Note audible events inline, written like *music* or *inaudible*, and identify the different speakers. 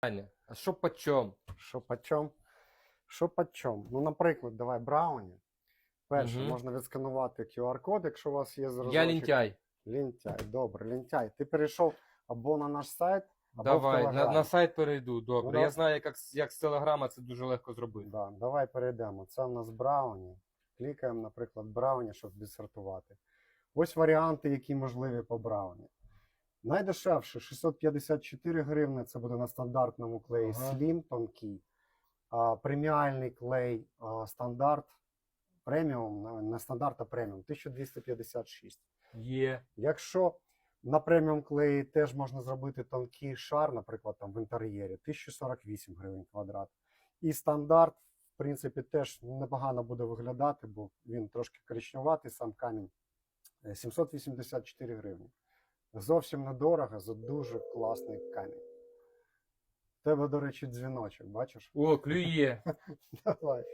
Speaker 1: Аня, а що по чому?
Speaker 2: Що почем? Що почем? Ну, наприклад, давай Брауні. Перше,
Speaker 1: Мгм.
Speaker 2: можна відсканувати QR-код, якщо у вас є зразочок.
Speaker 1: Я лінтяй.
Speaker 2: Лінтяй, добре, лінтяй. Ти перейшов або на наш сайт, або в
Speaker 1: Давай, на,
Speaker 2: Телеграм.
Speaker 1: на сайт перейду. Добре.
Speaker 2: Ну,
Speaker 1: Я
Speaker 2: да.
Speaker 1: знаю, як, як з телеграма це дуже легко зробити.
Speaker 2: Да, давай перейдемо. Це в нас Брауні. Клікаємо, наприклад, Брауні, щоб відсортувати. Ось варіанти, які можливі по Брауні. Найдешевше 654 гривни. Це буде на стандартному клеї
Speaker 1: Ага.
Speaker 2: Slim тонкий. А, преміальний клей а, стандарт преміум, на- стандарт, а преміум 1256.
Speaker 1: Є.
Speaker 2: Якщо на преміум клеї теж можна зробити тонкий шар, наприклад, там в інтер'єрі 1048 гривень квадрат. І стандарт, в принципі, теж непогано буде виглядати, бо він трошки коричневатий, сам камінь Е, 784 гривні. Зовсім недорого за дуже класний камінь. Тебе, до речі, дзвіночок, бачиш?
Speaker 1: О, клює. *laughs*
Speaker 2: Давай.